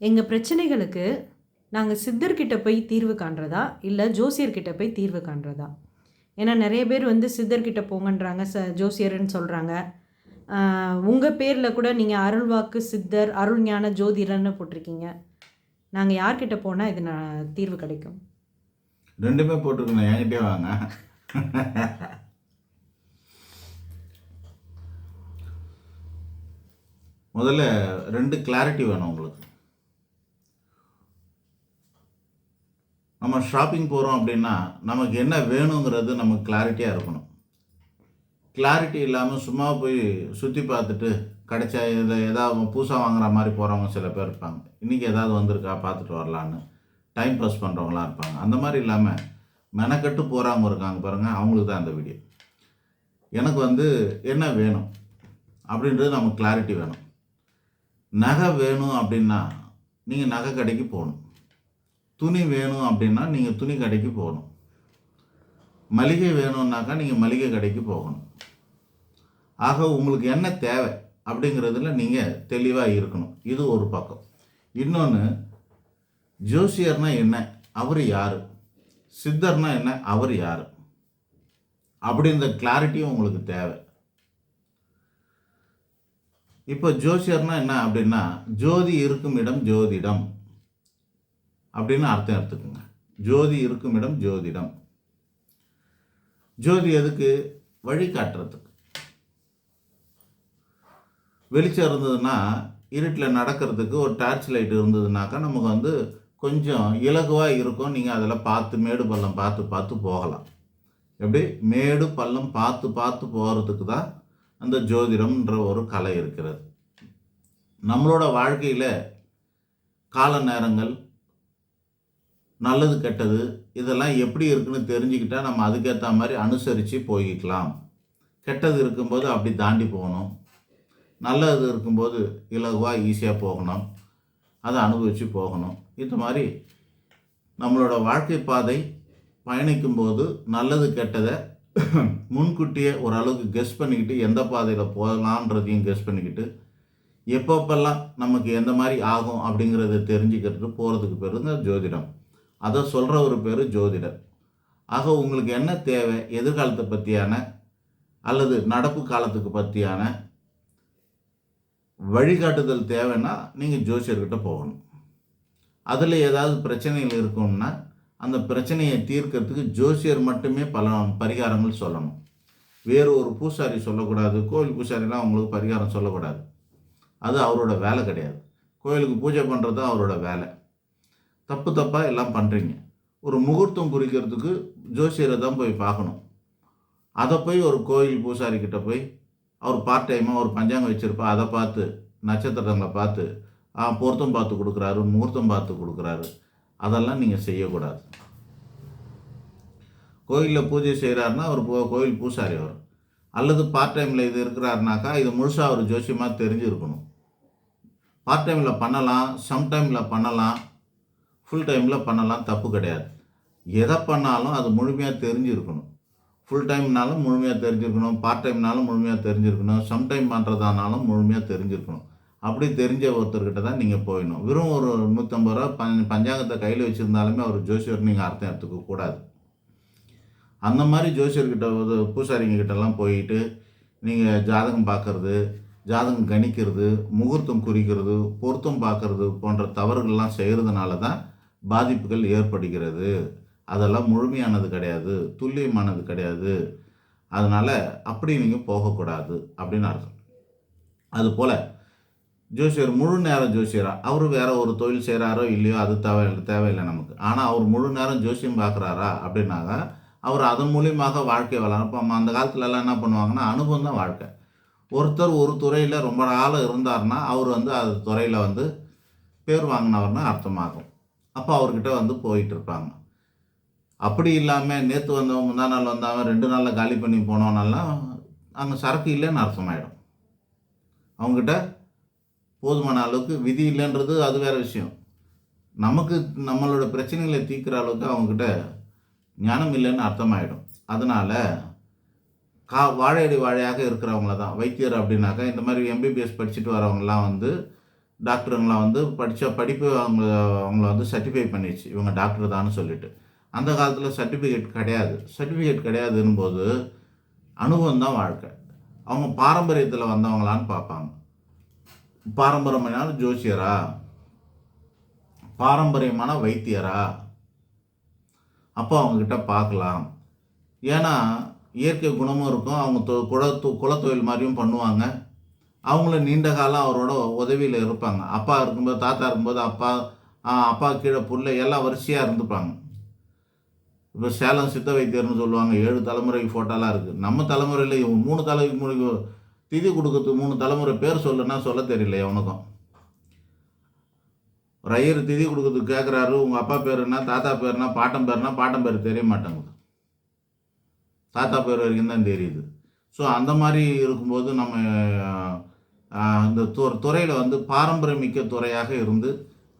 எங்கள் பிரச்சனைகளுக்கு நாங்கள் சித்தர்கிட்ட போய் தீர்வு காண்றதா? இல்லை ஜோசியர்கிட்ட போய் தீர்வு காண்றதா? ஏன்னா நிறைய பேர் வந்து சித்தர்கிட்ட போங்கன்றாங்க ச ஜோசியர்னு சொல்கிறாங்க உங்கள் பேரில் கூட நீங்கள் அருள்வாக்கு சித்தர் அருள் ஞான ஜோதிடர்னு போட்டிருக்கீங்க. நாங்கள் யார்கிட்ட போனால் இது நான் தீர்வு கிடைக்கும்? ரெண்டுமே போட்டிருக்கணும் என்கிட்டயே வாங்க. முதல்ல ரெண்டு கிளாரிட்டி வேணும் உங்களுக்கு. நம்ம ஷாப்பிங் போகிறோம் அப்படின்னா நமக்கு என்ன வேணுங்கிறது நமக்கு கிளாரிட்டியாக இருக்கணும். கிளாரிட்டி இல்லாமல் சும்மா போய் சுற்றி பார்த்துட்டு கிடைச்சா இதை ஏதாவது புதுசாக வாங்குற மாதிரி போகிறவங்க சில பேர் இருப்பாங்க. இன்றைக்கி ஏதாவது வந்திருக்கா பார்த்துட்டு வரலான்னு. டைம் பாஸ் பண்ணுறவங்களாம் இருப்பாங்க. அந்த மாதிரி இல்லாமல் மெனக்கட்டு போகிறவங்க இருக்காங்க பாருங்கள் அவங்களுக்கு தான் அந்த வீடியோ எனக்கு வந்து என்ன வேணும் அப்படின்றது நமக்கு கிளாரிட்டி வேணும். நகை வேணும் அப்படின்னா நீங்கள் நகை கடைக்கு போகணும். துணி வேணும் அப்படின்னா நீங்கள் துணி கடைக்கு போகணும். மளிகை வேணும்னாக்கா நீங்கள் மளிகை கடைக்கு போகணும். ஆக உங்களுக்கு என்ன தேவை அப்படிங்கிறதுல நீங்கள் தெளிவாக இருக்கணும். இது ஒரு பக்கம். இன்னொன்று ஜோசியர்னா என்ன? அவர் யார்? சித்தர்னா என்ன? அவர் யார்? அப்படின்ற கிளாரிட்டியும் உங்களுக்கு தேவை. இப்போ ஜோசியர்னா என்ன அப்படின்னா ஜோதி இருக்கும் இடம் ஜோதிடம். அப்படின்னு அர்த்தம் எடுத்துக்கோங்க. ஜோதி இருக்கும் இடம் ஜோதிடம். ஜோதி எதுக்கு? வழிகாட்டுறதுக்கு. வெளிச்சம் இருந்ததுன்னா இருட்டில் நடக்கிறதுக்கு ஒரு டார்ச் லைட் இருந்ததுனாக்கா நமக்கு வந்து கொஞ்சம் இலகுவாக இருக்கும். நீங்கள் அதில் பார்த்து மேடு பள்ளம் பார்த்து பார்த்து போகலாம். எப்படி? மேடு பள்ளம் பார்த்து பார்த்து போகிறதுக்கு தான் அந்த ஜோதிடம்ன்ற ஒரு கலை இருக்கிறது. நம்மளோட வாழ்க்கையில் கால நேரங்கள் நல்லது கெட்டது இதெல்லாம் எப்படி இருக்குன்னு தெரிஞ்சுக்கிட்டால் நம்ம அதுக்கேற்ற மாதிரி அனுசரித்து போய்க்கலாம் கெட்டது இருக்கும்போது அப்படி தாண்டி போகணும். நல்லது இருக்கும்போது இலகுவாக ஈஸியாக போகணும். அதை அனுபவித்து போகணும். இந்த மாதிரி நம்மளோட வாழ்க்கை பாதை பயணிக்கும்போது நல்லது கெட்டதை முன்கூட்டியே ஓரளவுக்கு கெஸ் பண்ணிக்கிட்டு எந்த பாதையில் போகலான்றதையும் கெஸ் பண்ணிக்கிட்டு எப்பப்பெல்லாம் நமக்கு எந்த மாதிரி ஆகும் அப்படிங்கிறத தெரிஞ்சுக்கிறது போகிறதுக்கு பேர் தான் ஜோதிடம். அதை சொல்கிற ஒரு பேர் ஜோதிடர். ஆக உங்களுக்கு என்ன தேவை? எதிர்காலத்தை பற்றியான அல்லது நடப்பு காலத்துக்கு பற்றியான வழிகாட்டுதல் தேவைன்னா நீங்கள் ஜோசியர்கிட்ட போகணும். அதில் ஏதாவது பிரச்சனைகள் இருக்கும்னா அந்த பிரச்சனையை தீர்க்கறதுக்கு ஜோசியர் மட்டுமே பல பரிகாரங்கள் சொல்லணும். வேறு ஒரு பூசாரி சொல்லக்கூடாது. கோவில் பூசாரிலாம் அவங்களுக்கு பரிகாரம் சொல்லக்கூடாது. அது அவரோட வேலை கிடையாது. கோயிலுக்கு பூஜை பண்ணுறது தான் அவரோட வேலை. தப்பு தப்பாக எல்லாம் பண்ணுறீங்க ஒரு முகூர்த்தம் குறிக்கிறதுக்கு ஜோசியரை தான் போய் பார்க்கணும். அதை போய் ஒரு கோயில் பூசாரிக்கிட்ட போய் அவர் பார்ட் டைமாக ஒரு பஞ்சாங்கம் வச்சுருப்பா அதை பார்த்து நட்சத்திரங்களை பார்த்து பொருத்தம் பார்த்து கொடுக்குறாரு முகூர்த்தம் பார்த்து கொடுக்குறாரு. அதெல்லாம் நீங்கள் செய்யக்கூடாது. கோயிலில் பூஜை செய்கிறாருன்னா அவர் போ கோயில் பூசாரி அவர். அல்லது பார்ட் டைமில் இது இருக்கிறாருனாக்கா இது முழுசாக அவர் ஜோசியமாக தெரிஞ்சிருக்கணும். பார்ட் டைமில் பண்ணலாம் சம்டைமில் பண்ணலாம். ஃபுல் டைமில் பண்ணலாம் தப்பு கிடையாது. எதை பண்ணாலும் அது முழுமையாக தெரிஞ்சிருக்கணும். ஃபுல் டைம்னாலும் முழுமையாக தெரிஞ்சிருக்கணும் பார்ட் டைம்னாலும் முழுமையாக தெரிஞ்சிருக்கணும் சம் டைம் பண்ணுறதானாலும் முழுமையாக தெரிஞ்சிருக்கணும். அப்படி தெரிஞ்ச ஒருத்தர்கிட்ட தான் நீங்கள் போயிடணும். வெறும் ஒரு நூற்றம்பது ரூபா பஞ் பஞ்சாங்கத்தை கையில் வச்சுருந்தாலுமே அவர் ஜோசியர் நீங்கள் அர்த்தம் எடுத்துக்க கூடாது. அந்த மாதிரி ஜோசியர்கிட்ட ஒரு பூசாரிங்க கிட்டலாம் போயிட்டு நீங்கள் ஜாதகம் பார்க்கறது ஜாதகம் கணிக்கிறது முகூர்த்தம் குறிக்கிறது பொருத்தம் பார்க்குறது போன்ற தவறுகள்லாம் செய்கிறதுனால தான் பாதிப்புகள் ஏற்படுகிறது. அதெல்லாம் முழுமையானது கிடையாது துல்லியமானது கிடையாது. அதனால் அப்படி நீங்கள் போகக்கூடாது அப்படின்னு அர்த்தம். அதுபோல் ஜோசியர் முழு நேரம் ஜோசியராக அவர் வேற ஒரு தொழில் செய்கிறாரோ இல்லையோ அது தேவையில்லை தேவையில்லை நமக்கு. ஆனால் அவர் முழு நேரம் ஜோசியம் பார்க்குறாரா அப்படின்னாக்க அவர் அதன் மூலியமாக வாழ்க்கை வளரும் இப்போ அந்த காலத்துலலாம் என்ன பண்ணுவாங்கன்னா அனுபவம் தான் வாழ்க்கை. ஒருத்தர் ஒரு துறையில் ரொம்ப நாள் இருந்தார்னா அவர் வந்து அது துறையில் வந்து பேர் வாங்கினவர்னு அர்த்தமாகும். அப்போ அவர்கிட்ட வந்து போயிட்டு இருப்பாங்க அப்படி இல்லாமல் நேற்று வந்தவன் முந்தா நாள் வந்தவன் ரெண்டு நாளில் காலி பண்ணி போனவனெல்லாம் அங்கே சரக்கு இல்லைன்னு அர்த்தமாயிடும். அவங்ககிட்ட போதுமான அளவுக்கு விதி இல்லைன்றது அது வேறு விஷயம். நமக்கு நம்மளோட பிரச்சனைகளை தீர்க்குற அளவுக்கு அவங்கக்கிட்ட ஞானம் இல்லைன்னு அர்த்தமாயிடும். அதனால் கா வாழையடி வாழையாக இருக்கிறவங்கள தான் வைத்தியர் அப்படின்னாக்கா இந்த மாதிரி எம்பிபிஎஸ் படிச்சுட்டு வரவங்கலாம் வந்து டாக்டருங்களாம் வந்து படித்த படிப்பு அவங்க அவங்கள வந்து சர்டிஃபை பண்ணிடுச்சு. இவங்க டாக்டர் தான்னு சொல்லிட்டு. அந்த காலத்தில் சர்டிஃபிகேட் கிடையாது. சர்டிஃபிகேட் கிடையாதுன்னு போது அனுபவம் தான் வாழ்க்கை. அவங்க பாரம்பரியத்தில் வந்தவங்களான்னு பார்ப்பாங்க. பாரம்பரியமான ஜோசியரா? பாரம்பரியமான வைத்தியரா? அப்போ அவங்கக்கிட்ட பார்க்கலாம். ஏன்னா இயற்கை குணமும் இருக்கும். அவங்க தொ குல தொ- குலத்தொழில் மாதிரியும் பண்ணுவாங்க. அவங்களும் நீண்ட காலம் அவரோட உதவியில் இருப்பாங்க. அப்பா இருக்கும்போது தாத்தா இருக்கும்போது அப்பா அப்பா கீழே புள்ள எல்லாம் வரிசையாக இருந்துப்பாங்க. இப்போ சேலம் சித்த வைத்தியர்னு சொல்லுவாங்க ஏழு தலைமுறைக்கு ஃபோட்டோலாம் இருக்குது நம்ம தலைமுறையில் இவங்க மூணு தலைமுறைக்கு திதி கொடுக்கறதுக்கு மூணு தலைமுறை பேர் சொல்லுன்னா சொல்ல தெரியல எவனுக்கும் ஒரு திதி கொடுக்கறதுக்கு கேட்குறாரு உங்கள் அப்பா பேர் என்ன தாத்தா பேருனா பாட்டம் பாட்டன் பாட்டம் பாட்டன் பேர் தெரிய மாட்டேங்குது. தாத்தா பேர் வரைக்கும் தான் தெரியுது. ஸோ அந்த மாதிரி இருக்கும்போது நம்ம இந்த து துறையில் வந்து பாரம்பரியமிக்க துறையாக இருந்து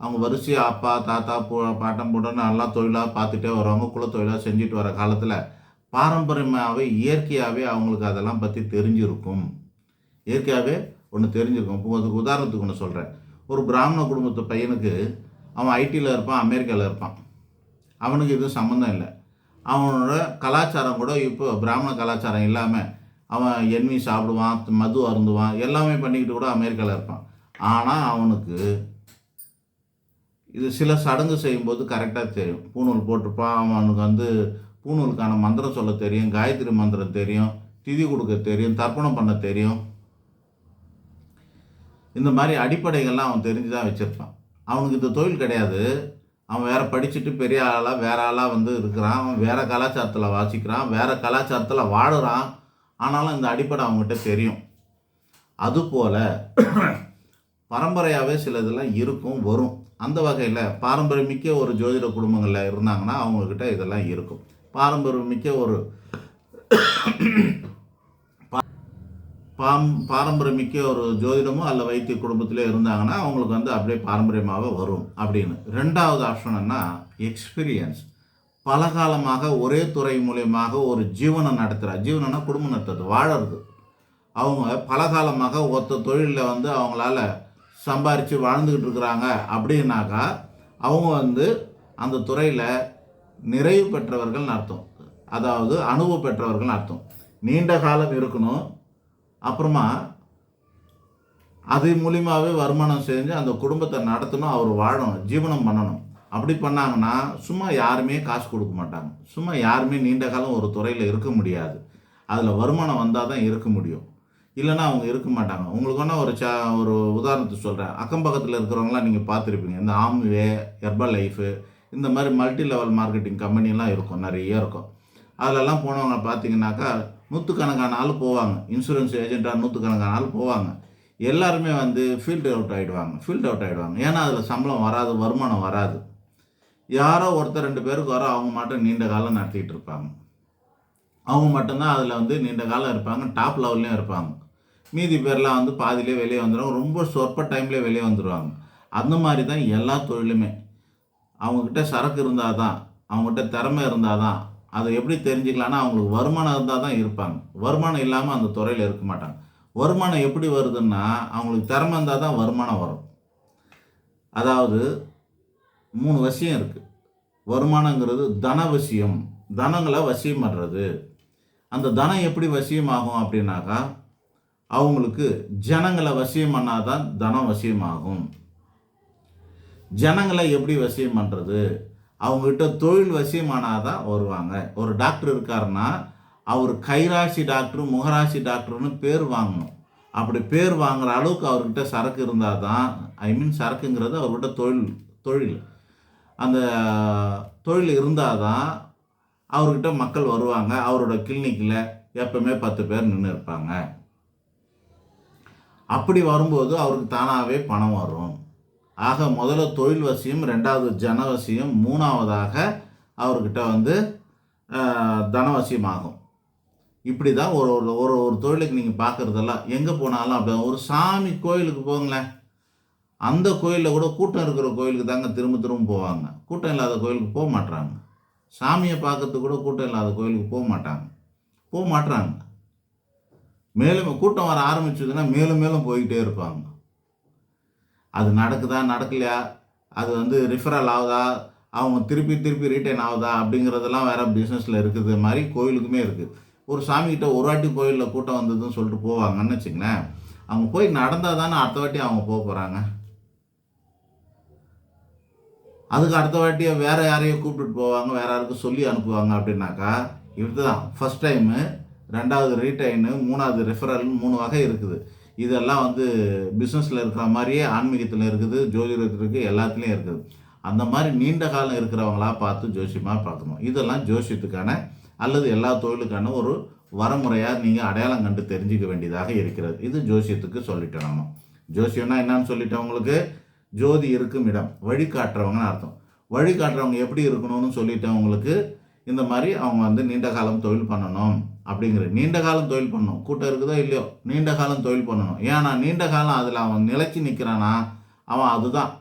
அவங்க வரிசையாக அப்பா தாத்தா போ பாட்டம் போட்டோன்னு நல்லா தொழிலாக பார்த்துட்டே வருவாங்க குலத்தொழிலாக செஞ்சுட்டு வர காலத்தில். பாரம்பரியமாகவே இயற்கையாகவே அவங்களுக்கு அதெல்லாம் பற்றி தெரிஞ்சிருக்கும். இயற்கையாகவே ஒன்று தெரிஞ்சிருக்கும். இப்போ அதுக்கு உதாரணத்துக்கு ஒன்று சொல்கிறேன் ஒரு பிராமண குடும்பத்து பையனுக்கு அவன் ஐடியில் இருப்பான் அமெரிக்காவில் இருப்பான். அவனுக்கு எதுவும் சம்மந்தம் இல்லை. அவனோட கலாச்சாரம் கூட இப்போ பிராமண கலாச்சாரம் இல்லாமல் அவன் எண்ணி சாப்பிடுவான் மது அருந்துவான் எல்லாமே பண்ணிக்கிட்டு கூட அமெரிக்காவில் இருப்பான். ஆனால் அவனுக்கு இது சில சடங்கு செய்யும்போது கரெக்டாக தெரியும். பூணூல் போட்டிருப்பான் அவனுக்கு வந்து பூணூலுக்கான மந்திரம் சொல்ல தெரியும் காயத்ரி மந்திரம் தெரியும் திதி கொடுக்க தெரியும் தர்ப்பணம் பண்ண தெரியும். இந்த மாதிரி அடிப்படைகள்லாம் அவன் தெரிஞ்சு தான் வச்சுருப்பான். அவனுக்கு இந்த தொழில் கிடையாது. அவன் வேறு படிச்சுட்டு பெரிய ஆளாக வேற ஆளாக வந்து இருக்கிறான். அவன் வேறு கலாச்சாரத்தில் வாசிக்கிறான் வேறு கலாச்சாரத்தில் வாழுறான். ஆனாலும் இந்த அடிப்படை அவங்ககிட்ட தெரியும். அதுபோல் பரம்பரையாகவே சில இதெல்லாம் இருக்கும் வரும். அந்த வகையில் பாரம்பரியமிக்க ஒரு ஜோதிட குடும்பங்களில் இருந்தாங்கன்னா அவங்கக்கிட்ட இதெல்லாம் இருக்கும். பாரம்பரியமிக்க ஒரு பாம் பாரம்பரியமிக்க ஒரு ஜோதிடமோ அல்ல வைத்திய குடும்பத்திலே இருந்தாங்கன்னா அவங்களுக்கு வந்து அப்படியே பாரம்பரியமாக வரும் அப்படின்னு. ரெண்டாவது ஆப்ஷன் என்ன எக்ஸ்பீரியன்ஸ் பல காலமாக ஒரே துறை மூலியமாக ஒரு ஜீவனம் நடத்துகிறார் ஜீவனம்னா குடும்பம் நடத்துறது வாழறது. அவங்க பல காலமாக ஒத்த தொழிலில் வந்து அவங்களால சம்பாரித்து வாழ்ந்துக்கிட்டு இருக்கிறாங்க அப்படின்னாக்கா அவங்க வந்து அந்த துறையில் நிறைவு பெற்றவர்கள்னு அர்த்தம். அதாவது அனுபவம் பெற்றவர்கள்னு அர்த்தம். நீண்ட காலம் இருக்கணும். அப்புறமா அது மூலியமாகவே வருமானம் செஞ்சு அந்த குடும்பத்தை நடத்தணும் அவர் வாழணும் ஜீவனம் பண்ணணும். அப்படி பண்ணாங்கன்னா சும்மா யாருமே காசு கொடுக்க மாட்டாங்க. சும்மா யாருமே நீண்ட காலம் ஒரு துறையில் இருக்க முடியாது. அதில் வருமானம் வந்தால் தான் இருக்க முடியும். இல்லைன்னா அவங்க இருக்க மாட்டாங்க. உங்களுக்கு வேணால் ஒரு சா ஒரு உதாரணத்துக்கு சொல்கிறேன் அக்கம் பக்கத்தில் இருக்கிறவங்களாம் நீங்கள் பார்த்துருப்பீங்க. இந்த ஆம்வே ஹெர்பல் லைஃபு இந்த மாதிரி மல்டி லெவல் மார்க்கெட்டிங் கம்பெனிலாம் இருக்கும். நிறைய இருக்கும். அதிலெல்லாம் போனவங்க பார்த்தீங்கன்னாக்கா நூற்றுக்கணக்கான ஆள் போவாங்க. இன்சூரன்ஸ் ஏஜென்ட்டாக நூற்றுக்கணக்கான ஆள் போவாங்க. எல்லாருமே வந்து ஃபீல்டு அவுட் ஆகிடுவாங்க ஃபீல்டு அவுட் ஆகிடுவாங்க ஏன்னா அதில் சம்பளம் வராது வருமானம் வராது. யாரோ ஒருத்தர் ரெண்டு பேருக்கு வர அவங்க மட்டும் நீண்ட காலம் நடத்திக்கிட்டு இருப்பாங்க. அவங்க மட்டும்தான் அதில் வந்து நீண்ட காலம் இருப்பாங்க டாப் லெவல்லையும் இருப்பாங்க. மீதி பேர்லாம் வந்து பாதியிலே வெளியே வந்துடுவாங்க ரொம்ப சொற்ப டைம்லேயே வெளியே வந்துடுவாங்க அந்த மாதிரி தான் எல்லா தொழிலுமே. அவங்கக்கிட்ட சரக்கு இருந்தால் தான் அவங்ககிட்ட திறமை இருந்தால் தான் அதை எப்படி தெரிஞ்சுக்கலான்னா அவங்களுக்கு வருமானம் இருந்தால் தான் இருப்பாங்க. வருமானம் இல்லாமல் அந்த துறையில் இருக்க மாட்டாங்க. வருமானம் எப்படி வருதுன்னா அவங்களுக்கு திறமை இருந்தால் தான் வருமானம் வரும். அதாவது மூணு வசியம் இருக்குது வருமானங்கிறது தன வசியம். தனங்களை வசியம் பண்ணுறது அந்த தனம் எப்படி வசியமாகும் அப்படின்னாக்கா அவங்களுக்கு ஜனங்களை வசியம் பண்ணாதான் தனம் வசியமாகும். ஜனங்களை எப்படி வசியம் பண்ணுறது அவங்ககிட்ட தொழில் வசியமானாதான் வருவாங்க. ஒரு டாக்டர் இருக்காருன்னா அவர் கைராசி டாக்டர் முகராசி டாக்டர்னு பேர் வாங்கணும். அப்படி பேர் வாங்குற அளவுக்கு அவர்கிட்ட சரக்கு இருந்தால் தான் ஐ மீன் சரக்குங்கிறது அவர்கிட்ட தொழில் தொழில். அந்த தொழில் இருந்தால் தான் அவர்கிட்ட மக்கள் வருவாங்க. அவரோட கிளினிக்கில் எப்பவுமே பத்து பேர் நின்று இருப்பாங்க. அப்படி வரும்போது அவருக்கு தானாகவே பணம் வரும். ஆக முதல்ல தொழில் வசியம் ரெண்டாவது ஜனவசியம் மூணாவதாக அவர்கிட்ட வந்து தனவசியமாகும் தனவசியம் ஆகும் இப்படி தான் ஒரு ஒரு ஒரு ஒரு தொழிலுக்கு நீங்கள் பார்க்குறதெல்லாம் எங்கே போனாலும் அப்படி ஒரு சாமி கோயிலுக்கு போங்களேன். அந்த கோயிலில் கூட கூட்டம் இருக்கிற கோயிலுக்கு தாங்க திரும்ப திரும்ப போவாங்க. கூட்டம் இல்லாத கோயிலுக்கு போக மாட்டுறாங்க சாமியை பார்க்கறதுக்கு கூட கூட்டம் இல்லாத கோயிலுக்கு போக மாட்டாங்க. போக மாட்றாங்க. மேலும் கூட்டம் வர ஆரம்பிச்சதுன்னா மேலும் மேலும் போய்கிட்டே இருப்பாங்க. அது நடக்குதா நடக்கலையா? அது வந்து ரிஃபரல் ஆகுதா? அவங்க திருப்பி திருப்பி ரீட்டைன் ஆகுதா? அப்படிங்கிறதெல்லாம் வேறு பிஸ்னஸில் இருக்குது. மாதிரி கோயிலுக்குமே இருக்குது ஒரு சாமிகிட்ட ஒரு வாட்டி கோயிலில் கூட்டம் வந்ததுன்னு சொல்லிட்டு போவாங்கன்னு வச்சுங்களேன். அவங்க போய் நடந்தால் தானே அடுத்த வாட்டி அவங்க போக போகிறாங்க அதுக்கு அடுத்த வாட்டியை வேறு யாரையும் கூப்பிட்டுட்டு போவாங்க வேறு யாருக்கும் சொல்லி அனுப்புவாங்க அப்படின்னாக்கா இதுதான் ஃபஸ்ட் டைமு ரெண்டாவது ரீடைனு மூணாவது ரெஃபரல்னு மூணு வகை இருக்குது. இதெல்லாம் வந்து பிஸ்னஸில் இருக்கிற மாதிரியே ஆன்மீகத்தில் இருக்குது ஜோதிடத்தில் இருக்குது எல்லாத்துலேயும் இருக்குது. அந்த மாதிரி நீண்ட காலம் இருக்கிறவங்களா பார்த்து ஜோசியமாக பார்க்கணும். இதெல்லாம் ஜோசியத்துக்கான அல்லது எல்லா தொழிலுக்கான ஒரு வரமுறையாக நீங்கள் அடையாளம் கண்டு தெரிஞ்சுக்க வேண்டியதாக இருக்கிறது. இது ஜோசியத்துக்கு சொல்லிட்டோம் நம்ம ஜோசியம்னா என்னன்னு சொல்லிட்டேன் உங்களுக்கு? ஜோதி இருக்கும் இடம். வழிகாட்டுறவங்கன்னு அர்த்தம். வழிகாட்டுறவங்க எப்படி இருக்கணும்னு சொல்லிட்டு அவங்களுக்கு இந்த மாதிரி அவங்க வந்து நீண்ட காலம் தொழில் பண்ணணும் அப்படிங்கிற நீண்ட காலம் தொழில் பண்ணணும். கூட்டம் இருக்குதோ இல்லையோ நீண்ட காலம் தொழில் பண்ணணும். ஏன்னா நீண்ட காலம் அதில் அவன் நிலைச்சி நிற்கிறானா அவன் அதுதான்.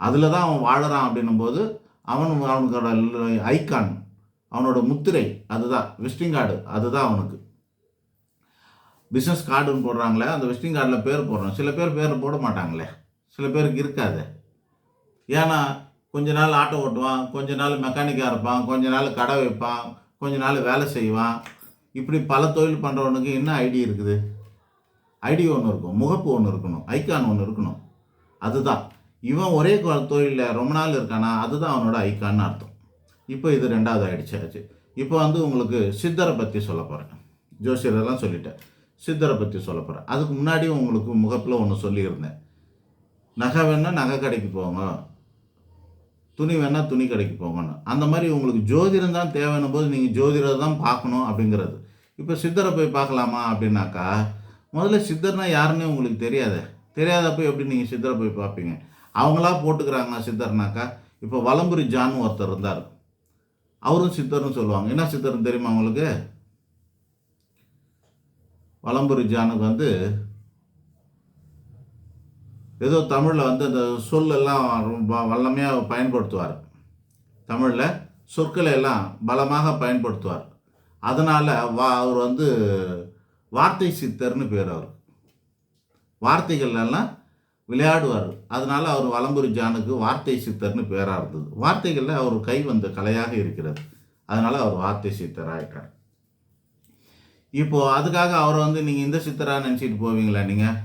அதில் தான் அவன் வாழறான் அப்படின்னும் போது அவன் அவனுக்கோட ஐக்கான் அவனோட முத்திரை அதுதான். விசிட்டிங் கார்டு அதுதான் அவனுக்கு. பிஸ்னஸ் கார்டுன்னு போடுறாங்களே அந்த விசிட்டிங் கார்டில் பேர் போடுறோம். சில பேர் பேர் போட மாட்டாங்களே. சில பேருக்கு இருக்காது. ஏன்னா கொஞ்ச நாள் ஆட்டோ ஓட்டுவான் கொஞ்ச நாள் மெக்கானிக்காக இருப்பான் கொஞ்ச நாள் கடை வைப்பான் கொஞ்ச நாள் வேலை செய்வான். இப்படி பல தொழில் பண்ணுறவனுக்கு என்ன ஐடி இருக்குது? ஐடி ஒன்று இருக்கும் முகப்பு ஒன்று இருக்கணும் ஐக்கான் ஒன்று இருக்கணும். அதுதான். இவன் ஒரே தொழிலில் ரொம்ப நாள் இருக்கானா அதுதான் அவனோட ஐக்கான்னு அர்த்தம். இப்போ இது ரெண்டாவது ஆயிடுச்சாச்சு. இப்போ வந்து உங்களுக்கு சித்தரை பற்றி சொல்ல போகிறேன் ஜோசியரெல்லாம் சொல்லிட்டேன் சித்தரை பற்றி சொல்ல போகிறேன் அதுக்கு முன்னாடி உங்களுக்கு முகப்பில் ஒன்று சொல்லியிருந்தேன். நகை வேணால் நகை கடைக்கு போங்க. துணி வேணால் துணி கடைக்கு போங்கன்னு. அந்த மாதிரி உங்களுக்கு ஜோதிடம் தான் தேவைன்னும் போது நீங்கள் ஜோதிடம் தான் பார்க்கணும் அப்படிங்கிறது. இப்போ சித்தரை போய் பார்க்கலாமா அப்படின்னாக்கா முதல்ல சித்தர்னா யாருன்னு உங்களுக்கு தெரியாதே. தெரியாதப்போ எப்படி நீங்கள் சித்தரை போய் பார்ப்பீங்க? அவங்களா போட்டுக்கிறாங்க சித்தர்னாக்கா இப்போ வலம்புரி ஜான்னு ஒருத்தர் இருந்தார். அவரும் சித்தர்னு சொல்லுவாங்க. என்ன சித்தர்னு தெரியுமா உங்களுக்கு? வலம்புரி ஜானுக்கு வந்து ஏதோ தமிழில் வந்து அந்த சொல்லெல்லாம் ரொம்ப வல்லமையாக பயன்படுத்துவார். தமிழில் சொற்களை எல்லாம் பலமாக பயன்படுத்துவார். அதனால் வா அவர் வந்து வார்த்தை சித்தர்னு பேர் அவர். வார்த்தைகள்லாம் விளையாடுவார். அதனால் அவர் வலம்புரி ஜானுக்கு வார்த்தை சித்தர்னு பேராக இருந்தது. வார்த்தைகளில் அவர் கை வந்த கலையாக இருக்கிறது. அதனால் அவர் வார்த்தை சித்தர் ஆகிட்டார் இப்போது அதுக்காக அவரை வந்து நீங்கள் இந்த சித்தராக நினச்சிட்டு போவீங்களா நீங்கள்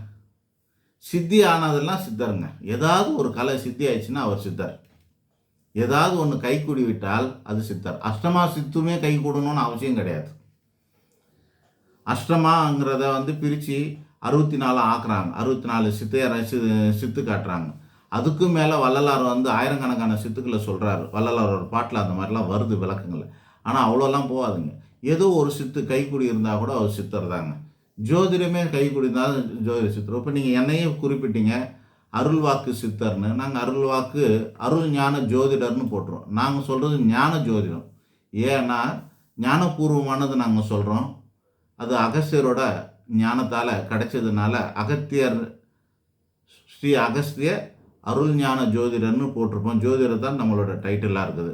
சித்தி ஆனதெல்லாம் சித்தருங்க. ஏதாவது ஒரு கலை சித்தி ஆயிடுச்சுன்னா அவர் சித்தர். ஏதாவது ஒன்று கை கூடி விட்டால் அது சித்தர். அஷ்டமா சித்துமே கை கூடணும்னு அவசியம் கிடையாது. அஷ்டமாங்கிறத வந்து பிரித்து அறுபத்தி நாலு ஆக்குறாங்க. அறுபத்தி நாலு சித்தையரை சி சித்து காட்டுறாங்க. அதுக்கும் மேலே வள்ளலார் வந்து ஆயிரக்கணக்கான சித்துக்களை சொல்கிறாரு வள்ளலாரோட பாட்டில் அந்த மாதிரிலாம் வருது விளக்கங்கள் ஆனால் அவ்வளோலாம் போகாதுங்க. ஏதோ ஒரு சித்து கைக்குடி இருந்தால் கூட அவர் சித்தர் தாங்க. ஜோதிடமே கைக்குடி இருந்தால் ஜோதிட சித்தர். இப்போ நீங்கள் என்னையே குறிப்பிட்டீங்க அருள்வாக்கு சித்தர்னு. நாங்கள் அருள்வாக்கு அருள் ஞான ஜோதிடர்னு போட்டுருவோம். நாங்கள் சொல்கிறது ஞான ஜோதிடம். ஏன்னா ஞானபூர்வமானது நாங்கள் சொல்கிறோம் அது அகஸ்தியரோட ஞானத்தால் கிடைச்சதுனால அகத்தியர் ஸ்ரீ அகஸ்திய அருள் ஞான ஜோதிடர்னு போட்டிருப்போம். ஜோதிடர் தான் நம்மளோட டைட்டிலாக இருக்குது.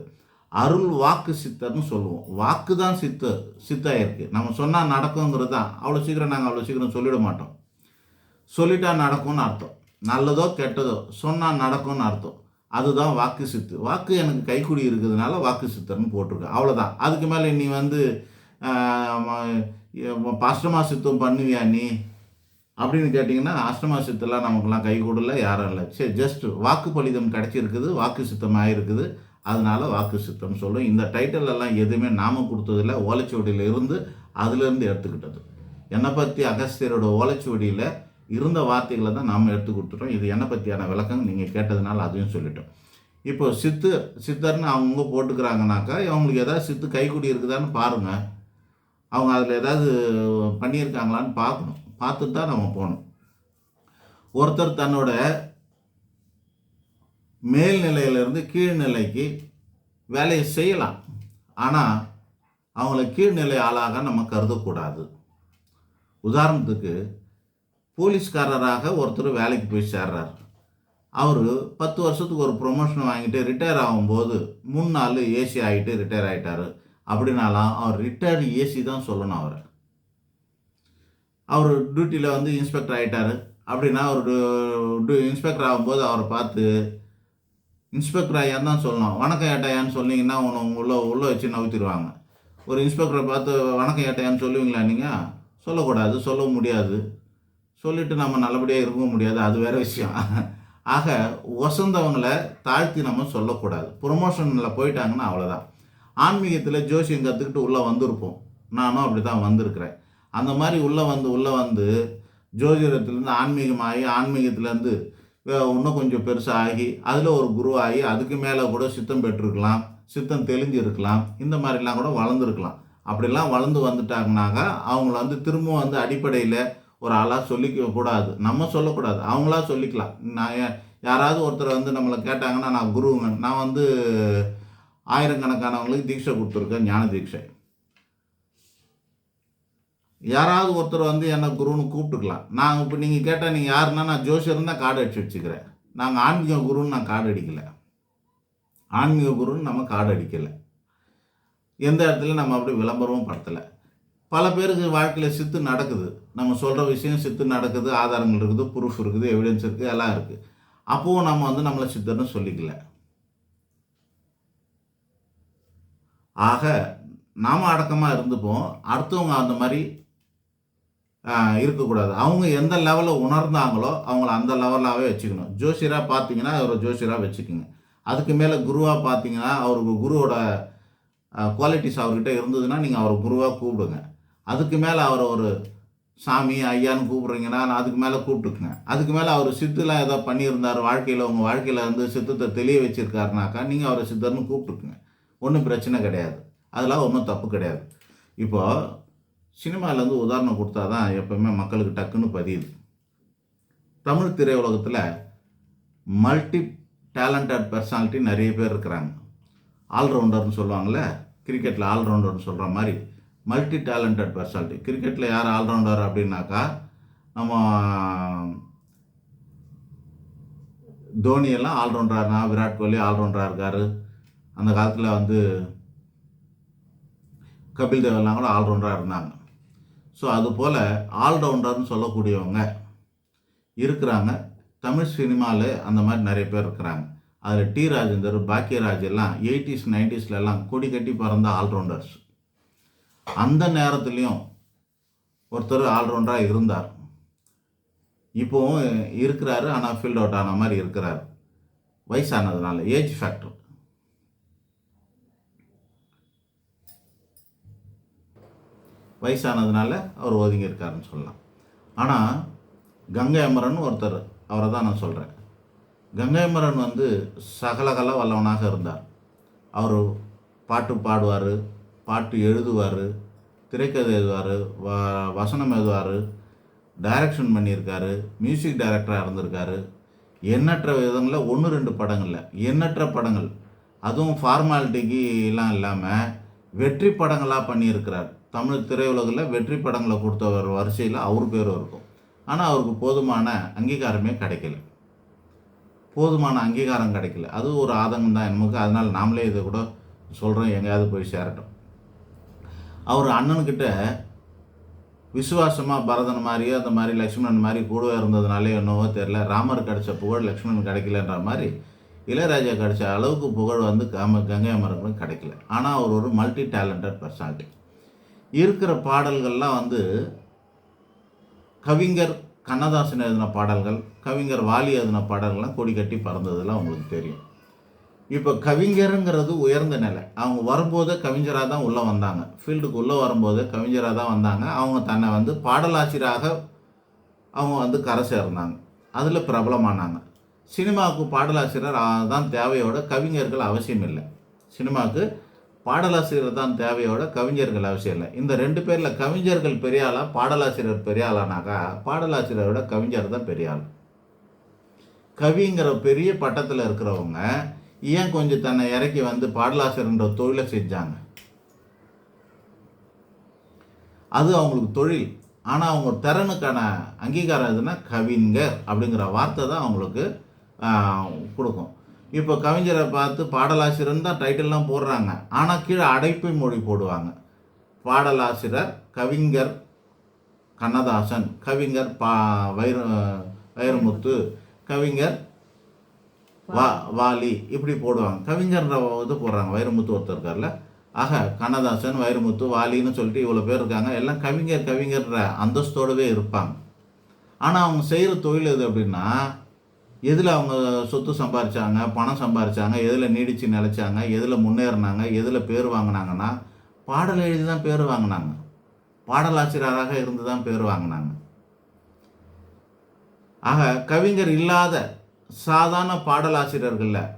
அருள் வாக்கு சித்தர்னு சொல்லுவோம். வாக்கு தான் சித்த சித்தாயிருக்கு. நம்ம சொன்னால் நடக்குங்கிறது தான் அவ்வளோ சீக்கிரம் நாங்கள் அவ்வளோ சீக்கிரம் சொல்லிட மாட்டோம். சொல்லிட்டா நடக்கும்னு அர்த்தம். நல்லதோ கெட்டதோ சொன்னால் நடக்கும்னு அர்த்தம். அதுதான் வாக்கு சித்து. வாக்கு எனக்கு கைக்குடி இருக்கிறதுனால வாக்கு சித்தர்னு போட்டிருக்கேன் அவ்வளோதான். அதுக்கு மேலே நீ வந்து அஷ்டமா சித்தம் பண்ணுவியா நீ? அப்படின்னு கேட்டிங்கன்னா அஷ்டமா சித்தெல்லாம் நமக்குலாம் கை கூடல யாரும் இல்லை. சரி ஜஸ்ட் வாக்கு பலிதம் கிடச்சிருக்குது வாக்கு சித்தம் இருக்குது அதனால் வாக்கு சித்தம் சொல்லும் இந்த டைட்டில் எல்லாம் எதுவுமே நாம கொடுத்ததில்ல. ஓலைச்சுவடியில் இருந்து அதுலேருந்து எடுத்துக்கிட்டது. என்னை பற்றி அகஸ்தியரோட ஓலைச்சுவடியில் இருந்த வார்த்தைகளை தான் நாம் எடுத்து கொடுத்துட்டோம். இது என்னை பற்றியான விளக்கம். நீங்கள் கேட்டதுனால அதையும் சொல்லிட்டோம். இப்போ சித்து சித்தர்னு அவங்க போட்டுக்கிறாங்கனாக்கா அவங்களுக்கு ஏதாவது சித்து கைக்குடி இருக்குதான்னு பாருங்கள் அவங்க அதில் ஏதாவது பண்ணியிருக்காங்களான்னு பார்க்கணும். பார்த்துட்டு தான் நம்ம போகணும். ஒருத்தர் தன்னோட மேல்நிலையிலேருந்து கீழ்நிலைக்கு வேலையை செய்யலாம். ஆனால் அவங்கள கீழ்நிலை ஆளாக நம்ம கருதக்கூடாது. உதாரணத்துக்கு போலீஸ்காரராக ஒருத்தர் வேலைக்கு போய் சேர்றார். அவர் பத்து வருஷத்துக்கு ஒரு ப்ரொமோஷன் வாங்கிட்டு ரிட்டையர் ஆகும்போது மூணு நாள் ஏசி ஆகிட்டு ரிட்டையர் ஆகிட்டார் அப்படின்னாலாம் அவர் ரிட்டையர்டு ஏசி தான் சொல்லணும் அவரை. அவர் டியூட்டியில் வந்து இன்ஸ்பெக்டர் ஆகிட்டார் அப்படின்னா அவர் இன்ஸ்பெக்டர் ஆகும்போது அவரை பார்த்து இன்ஸ்பெக்டர் ஐயான்னு தான் சொல்லணும். வணக்கம் ஏட்டையான்னு சொன்னீங்கன்னா உன்னை உள்ள உள்ளே வச்சு நவுத்திடுவாங்க. ஒரு இன்ஸ்பெக்டரை பார்த்து வணக்கம் ஏட்டையான்னு சொல்லுவீங்களா நீங்கள் சொல்லக்கூடாது சொல்ல முடியாது. சொல்லிட்டு நம்ம நல்லபடியாக இருக்கவும் முடியாது. அது வேற விஷயம். ஆக வசந்தவங்களை தாழ்த்தி நம்ம சொல்லக்கூடாது. ப்ரொமோஷனில் போயிட்டாங்கன்னா அவ்வளோதான் ஆன்மீகத்தில் ஜோசியம் கற்றுக்கிட்டு உள்ளே வந்திருப்போம். நானும் அப்படி தான் வந்திருக்கிறேன். அந்த மாதிரி உள்ளே வந்து உள்ளே வந்து ஜோதிடத்துலேருந்து ஆன்மீகமாகி ஆன்மீகத்துலேருந்து இன்னும் கொஞ்சம் பெருசாகி அதில் ஒரு குரு ஆகி அதுக்கு மேலே கூட சித்தம் பெற்றிருக்கலாம் சித்தம் தெளிஞ்சிருக்கலாம் இந்த மாதிரிலாம் கூட வளர்ந்துருக்கலாம். அப்படிலாம் வளர்ந்து வந்துட்டாங்கனாக்கா அவங்கள வந்து திரும்பவும் வந்து அடிப்படையில் ஒரு ஆளாக சொல்லிக்க கூடாது. நம்ம சொல்லக்கூடாது. அவங்களா சொல்லிக்கலாம். நான் யாராவது ஒருத்தர் வந்து நம்மளை கேட்டாங்கன்னா நான் குருங்க நான் வந்து ஆயிரக்கணக்கானவங்களுக்கு தீட்சை கொடுத்துருக்கேன் ஞான தீட்சை. யாராவது ஒருத்தர் வந்து என்னை குருன்னு கூப்பிட்டுக்கலாம். நான் இப்போ நீங்கள் கேட்டால் நீங்கள் யாருன்னா நான் ஜோஷியர் தான் கார்டு அடிச்சு வச்சுக்கிறேன். நாங்கள் ஆன்மீக குருன்னு நான் கார்டு அடிக்கலை. ஆன்மீக குருன்னு நம்ம கார்டு அடிக்கலை. எந்த இடத்துல நம்ம அப்படி விளம்பரமும் படுத்தலை. பல பேருக்கு வாழ்க்கையில் சித்து நடக்குது. நம்ம சொல்கிற விஷயம் சித்து நடக்குது ஆதாரங்கள் இருக்குது ப்ரூஃப் இருக்குது எவிடன்ஸ் இருக்குது எல்லாம் இருக்குது அப்போவும் நம்ம வந்து நம்மளை சித்தர்னு சொல்லிக்கல. ஆக நாம் அடக்கமாக இருந்துப்போம். அடுத்தவங்க அந்த மாதிரி இருக்கக்கூடாது. அவங்க எந்த லெவலில் உணர்ந்தாங்களோ அவங்கள அந்த லெவலாகவே வச்சுக்கணும். ஜோசியராக பார்த்தீங்கன்னா அவரை ஜோசியராக வச்சுக்கோங்க. அதுக்கு மேலே குருவாக பார்த்தீங்கன்னா அவருக்கு குருவோட குவாலிட்டிஸ் அவர்கிட்ட இருந்ததுன்னா நீங்கள் அவரை குருவாக கூப்பிடுங்க. அதுக்கு மேலே அவரை ஒரு சாமி ஐயான்னு கூப்பிட்றீங்கன்னா நான் அதுக்கு மேலே கூப்பிட்டுக்குங்க. அதுக்கு மேலே அவர் சித்துலாம் ஏதோ பண்ணியிருந்தார் வாழ்க்கையில் உங்கள் வாழ்க்கையில் வந்து சித்தத்தை தெளிய வச்சுருக்காருனாக்கா நீங்கள் அவரை சித்தர்னு கூப்பிட்டுக்குங்க. ஒன்றும் பிரச்சனை கிடையாது. அதெல்லாம் ஒன்றும் தப்பு கிடையாது. இப்போது இப்போ வந்து உதாரணம் கொடுத்தா தான் எப்போவுமே மக்களுக்கு டக்குன்னு பதியுது. தமிழ் திரையுலகத்தில் மல்டி டேலண்டட் பர்சனாலிட்டி நிறைய பேர் இருக்கிறாங்க. ஆல்ரவுண்டர்னு சொல்லுவாங்கள்ல கிரிக்கெட்டில் ஆல்ரவுண்டர்னு சொல்கிற மாதிரி மல்டி டேலண்டட் பர்சனாலிட்டி. கிரிக்கெட்டில் யார் ஆல்ரவுண்டர் அப்படின்னாக்கா நம்ம தோனி எல்லாம் ஆல்ரவுண்டராக விராட் கோலி ஆல்ரவுண்டராக இருக்கார். அந்த காலத்தில் வந்து கபில் தேவ் எல்லாம் கூட ஆல்ரவுண்டராக இருந்தாங்க. ஸோ அதுபோல் ஆல்ரவுண்டர்னு சொல்லக்கூடியவங்க இருக்கிறாங்க. தமிழ் சினிமாவில் அந்த மாதிரி நிறைய பேர் இருக்கிறாங்க. அதில் டி. ராஜேந்தர் பாக்கியராஜ் எல்லாம் எயிட்டிஸ் நைன்டிஸ்லெல்லாம் கொடி கட்டி பறந்த ஆல்ரவுண்டர்ஸ் அந்த நேரத்துலேயும் ஒருத்தர் ஆல்ரவுண்டராக இருந்தார். இப்போவும் இருக்கிறாரு ஆனால் ஃபீல்ட் அவுட் ஆன மாதிரி இருக்கிறார். வயசானதுனால ஏஜ் ஃபேக்டர் வயசானதுனால அவர் ஒதுங்கி இருக்காருன்னு சொல்லலாம். ஆனால் கங்கை அமரன் ஒருத்தர் அவரை தான் நான் சொல்கிறேன் கங்கை அமரன் வந்து சகலகல வல்லவனாக இருந்தார். அவர் பாட்டு பாடுவார் பாட்டு எழுதுவார் திரைக்கதை எழுதுவார் வ வசனம் எழுதுவார் டைரக்ஷன் பண்ணியிருக்காரு மியூசிக் டைரக்டராக இருந்திருக்காரு. எண்ணற்ற விதங்களில் ஒன்று ரெண்டு படங்களில். எண்ணற்ற படங்கள். அதுவும் ஃபார்மாலிட்டிக்கு எல்லாம் இல்லாமல் வெற்றி படங்களாக பண்ணியிருக்கிறார். தமிழ் திரையுலகில் வெற்றி படங்களை கொடுத்தவர் வரிசையில் அவர் பேரும் இருக்கும். ஆனால் அவருக்கு போதுமான அங்கீகாரமே கிடைக்கல. போதுமான அங்கீகாரம் கிடைக்கல. அது ஒரு ஆதங்கம் தான் நமக்கு அதனால் நாமளே இதை கூட சொல்கிறோம் எங்கேயாவது போய் சேரட்டும். அவர் அண்ணன்கிட்ட விசுவாசமாக பரதன் மாதிரியோ அந்த மாதிரி லக்ஷ்மணன் மாதிரி கூடவே இருந்ததுனாலே என்னவோ தெரில ராமர் கிடைச்ச புகழ் லக்ஷ்மணன் கிடைக்கலன்ற மாதிரி இளையராஜா கிடைச்ச அளவுக்கு புகழ் வந்து கம கங்கை அமரனுக்கு கிடைக்கல. ஆனால் அவர் ஒரு மல்டி டேலண்டட் பர்சனாலிட்டி இருக்கிற பாடல்கள்லாம் வந்து கவிஞர் கண்ணதாசன் எழுதின பாடல்கள் கவிஞர் வாலி எழுதின பாடல்கள்லாம் கொடி கட்டி பறந்ததெல்லாம் உங்களுக்கு தெரியும். இப்போ கவிஞருங்கிறது உயர்ந்த நிலை. அவங்க வரும்போதே கவிஞராக தான் உள்ளே வந்தாங்க. ஃபீல்டுக்கு உள்ளே வரும்போதே கவிஞராக தான் வந்தாங்க. அவங்க தன்னை வந்து பாடலாசிரியராக அவங்க வந்து கரை சேர்ந்தாங்க. அதில் பிரபலமானாங்க. சினிமாவுக்கு பாடலாசிரியர் தான் தேவையோட கவிஞர்கள் அவசியம் இல்லை சினிமாவுக்கு பாடலாசிரியர் தான் தேவையோட கவிஞர்கள் அவசியம் இல்லை. இந்த ரெண்டு பேரில் கவிஞர்கள் பெரியாளா பாடலாசிரியர் பெரியாளானாக்கா பாடலாசிரியரோட கவிஞர் தான் பெரியாள் கவிங்கிற பெரிய பட்டத்தில் இருக்கிறவங்க ஏன் கொஞ்சம் தன்னை இறக்கி வந்து பாடலாசிரியர்ன்ற தொழிலை செஞ்சாங்க? அது அவங்களுக்கு தொழில். ஆனால் அவங்க திறனுக்கான அங்கீகாரம் எதுனா கவிஞர் அப்படிங்கிற வார்த்தை தான் அவங்களுக்கு கொடுக்கும். இப்போ கவிஞரை பார்த்து பாடலாசிரியர்னு தான் டைட்டில்லாம் போடுறாங்க. ஆனால் கீழே அடைப்பு மொழி போடுவாங்க. பாடலாசிரியர் கவிஞர் கண்ணதாசன் கவிஞர் பா வைர வைரமுத்து கவிஞர் வா வாலி இப்படி போடுவாங்க. கவிஞர்ன்ற இது போடுறாங்க. வைரமுத்து ஒருத்தர் இருக்கார்ல. ஆக கண்ணதாசன் வைரமுத்து வாலின்னு சொல்லிட்டு இவ்வளோ பேர் இருக்காங்க. எல்லாம் கவிஞர் கவிஞர்ன்ற அந்தஸ்தோடவே இருப்பாங்க. ஆனால் அவங்க செய்கிற தொழில் எது அப்படின்னா எதில் அவங்க சொத்து சம்பாரிச்சாங்க பணம் சம்பாரிச்சாங்க எதில் நீடித்து நிலச்சாங்க எதில் முன்னேறினாங்க எதில் பேர் வாங்கினாங்கன்னா பாடல் எழுதி தான் பேர் வாங்கினாங்க. பாடலாசிரியராக இருந்து தான் பேர் வாங்கினாங்க. ஆக கவிஞர் இல்லாத சாதாரண பாடலாசிரியர்களில்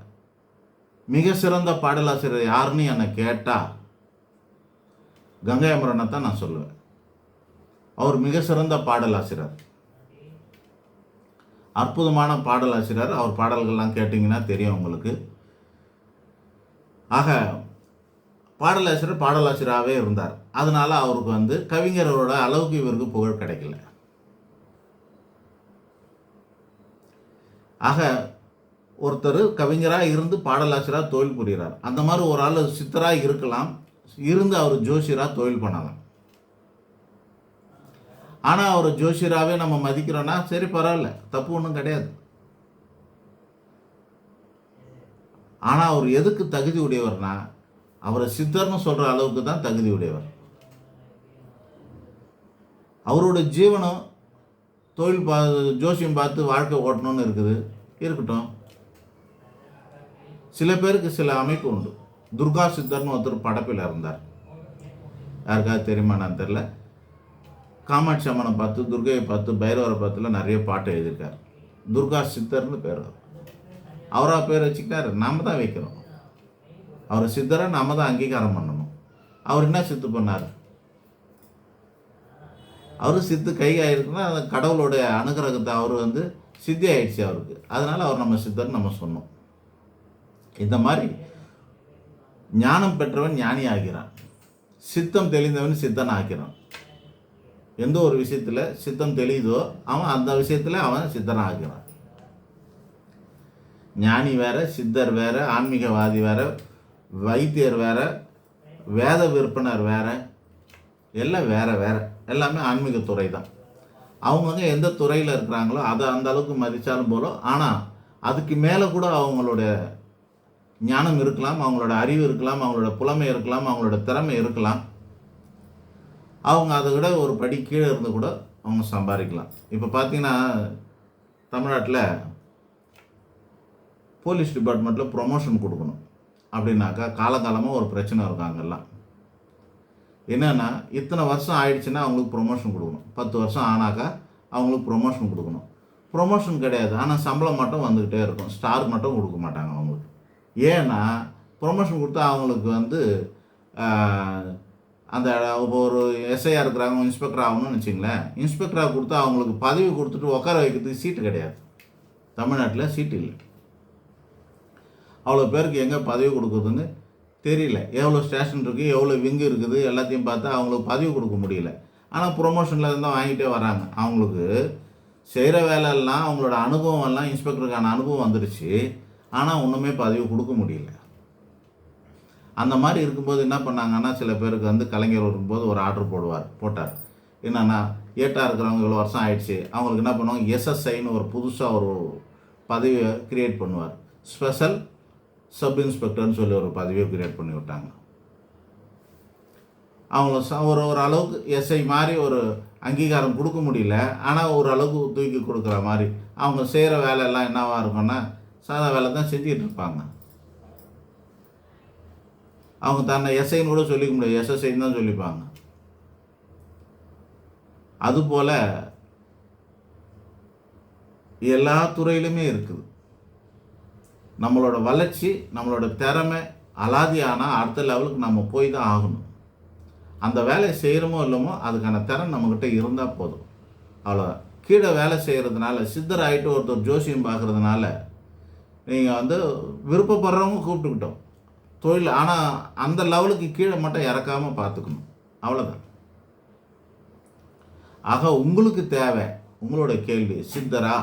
மிக சிறந்த பாடலாசிரியர் யாருன்னு என்னை கேட்டால் கங்கை அமரனை தான் நான் சொல்லுவேன். அவர் மிக சிறந்த பாடலாசிரியர். அற்புதமான பாடலாசிரியர். அவர் பாடல்கள்லாம் கேட்டிங்கன்னா தெரியும் உங்களுக்கு. ஆக பாடலாசிரியர் பாடலாசிரியராகவே இருந்தார். அதனால் அவருக்கு வந்து கவிஞரோட அளவுக்கு இவருக்கு புகழ் கிடைக்கல. ஆக ஒருத்தர் கவிஞராக இருந்து பாடலாசிரியராக தொழில் புரிகிறார் அந்த மாதிரி ஒரு ஆள் சித்தராக இருக்கலாம். இருந்து அவர் ஜோசியராக தொழில் பண்ணலாம். ஆனால் அவர் ஜோஷியராகவே நம்ம மதிக்கிறோன்னா சரி பரவாயில்ல தப்பு ஒன்றும் கிடையாது. ஆனால் அவர் எதுக்கு தகுதி உடையவர்னா அவரை சித்தர்னு சொல்கிற அளவுக்கு தான் தகுதி உடையவர். அவரோட ஜீவனம் தொழில் பா ஜோசியம் பார்த்து வாழ்க்கை ஓட்டணும்னு இருக்குது. இருக்கட்டும். சில பேருக்கு சில அமைப்பு உண்டு. துர்கா சித்தர்னு ஒருத்தர் படப்பில் இருந்தார். யாருக்காவது தெரியுமா நான் தெரில. காமாட்சி அம்மனை பார்த்து துர்கையை பார்த்து பைரவரை பார்த்துல நிறைய பாட்டு எழுதியிருக்கார். துர்கா சித்தர்னு பேர் அவராக பேர் வச்சுக்கிட்டாரு. நாம தான் வைக்கிறோம் அவர் சித்தரை நாம தான் அங்கீகாரம் பண்ணணும். அவர் என்ன சித்து பண்ணார்? அவர் சித்து கை ஆயிருக்குன்னா அந்த கடவுளுடைய அனுகிரகத்தை அவர் வந்து சித்தி ஆயிடுச்சு அவருக்கு. அதனால் அவர் நம்ம சித்தர்னு நம்ம சொன்னோம். இந்த மாதிரி ஞானம் பெற்றவன் ஞானி ஆகிறான் சித்தம் தெளிந்தவன் சித்தன் ஆகிறான் எந்த ஒரு விஷயத்தில் சித்தம் தெளியுதோ அவன் அந்த விஷயத்தில் அவன் சித்தன் ஆகிறான் ஞானி வேற சித்தர் வேற ஆன்மீகவாதி வேற வைத்தியர் வேற வேத விற்பனர் வேற எல்லாம் வேற வேற. எல்லாமே ஆன்மீகத்துறை தான் அவங்கவுங்க எந்த துறையில் இருக்கிறாங்களோ அதை அந்த அளவுக்கு மதித்தாலும் போலும் ஆனால் அதுக்கு மேலே கூட அவங்களுடைய ஞானம் இருக்கலாம் அவங்களோட அறிவு இருக்கலாம் அவங்களோட புலமை இருக்கலாம் அவங்களோட திறமை இருக்கலாம். அவங்க அதை விட ஒரு படி கீழே இருந்து கூட அவங்க சம்பாதிக்கலாம். இப்போ பார்த்தீங்கன்னா தமிழ்நாட்டில் போலீஸ் டிபார்ட்மெண்ட்டில் ப்ரொமோஷன் கொடுக்கணும். அப்படின்னாக்கா காலகாலமாக ஒரு பிரச்சனை இருக்கும் அங்கெல்லாம். என்னென்னா இத்தனை வருஷம் ஆயிடுச்சுன்னா அவங்களுக்கு ப்ரொமோஷன் கொடுக்கணும். பத்து வருஷம் ஆனாக்கா அவங்களுக்கு ப்ரொமோஷன் கொடுக்கணும். ப்ரொமோஷன் கிடையாது. ஆனால் சம்பளம் மட்டும் வந்துக்கிட்டே இருக்கும். ஸ்டார் மட்டும் கொடுக்க மாட்டாங்க அவங்களுக்கு. ஏன்னா ப்ரொமோஷன் கொடுத்தா அவங்களுக்கு வந்து அந்த இப்போ ஒரு எஸ்ஐயாக இருக்கிறாங்க இன்ஸ்பெக்டர் ஆகணும்னு வச்சுங்களேன் இன்ஸ்பெக்டராக கொடுத்து அவங்களுக்கு பதவி கொடுத்துட்டு உட்கார வைக்கிறதுக்கு சீட்டு கிடையாது. தமிழ்நாட்டில் சீட்டு இல்லை. அவ்வளோ பேருக்கு எங்கே பதவி கொடுக்குறதுன்னு தெரியல. எவ்வளோ ஸ்டேஷன் இருக்குது எவ்வளோ விங்கு இருக்குது எல்லாத்தையும் பார்த்து அவங்களுக்கு பதவி கொடுக்க முடியல. ஆனால் ப்ரொமோஷனில் இருந்தால் வாங்கிட்டே வராங்க. அவங்களுக்கு செய்கிற வேலையெல்லாம் அவங்களோட அனுபவம் எல்லாம் இன்ஸ்பெக்டருக்கான அனுபவம் வந்துடுச்சு ஆனால் ஒன்றுமே பதவி கொடுக்க முடியல. அந்த மாதிரி இருக்கும்போது என்ன பண்ணாங்கன்னா சில பேருக்கு வந்து கலைஞர் வரும்போது ஒரு ஆர்டர் போடுவார் போட்டார். என்னென்னா ஏட்டாக இருக்கிறவங்க இவ்வளோ வருஷம் ஆயிடுச்சு. அவங்களுக்கு என்ன பண்ணுவாங்க எஸ்எஸ்ஐன்னு ஒரு புதுசாக ஒரு பதவியை கிரியேட் பண்ணுவார். ஸ்பெஷல் சப் இன்ஸ்பெக்டர்னு சொல்லி ஒரு பதவியை கிரியேட் பண்ணி விட்டாங்க. அவங்கள ஒரு ஒரு அளவுக்கு எஸ்ஐ மாதிரி ஒரு அங்கீகாரம் கொடுக்க முடியல. ஆனால் ஒரு அளவுக்கு தூக்கி கொடுக்குற மாதிரி. அவங்க செய்கிற வேலையெல்லாம் என்னவாக இருக்கும்னா சாதா வேலை தான் செஞ்சிகிட்டு இருப்பாங்க. அவங்க தன்னை எஸ்ஐன்னு கூட சொல்லிக்க முடியாது. எஸ்எஸ்ஐன்னு தான் சொல்லிப்பாங்க. அதுபோல் எல்லா துறையிலுமே இருக்குது. நம்மளோட வளர்ச்சி நம்மளோட திறமை அலாதி ஆனால் அடுத்த லெவலுக்கு நம்ம போய் தான் ஆகணும். அந்த வேலையை செய்கிறோமோ இல்லமோ அதுக்கான திறன் நம்மக்கிட்ட இருந்தால் போதும். அவ்வளோ கீழே வேலை செய்கிறதுனால சித்தர் ஆகிட்டு ஒருத்தர் ஜோசியம் பார்க்குறதுனால நீங்கள் வந்து விருப்பப்படுறவங்க கூப்பிட்டுக்கிட்டோம். தொழில் ஆனால் அந்த லெவலுக்கு கீழே மட்டும் இறக்காமல் பார்த்துக்கணும். அவ்வளோதான் ஆக உங்களுக்கு தேவை உங்களோட கேள்வி சித்தரா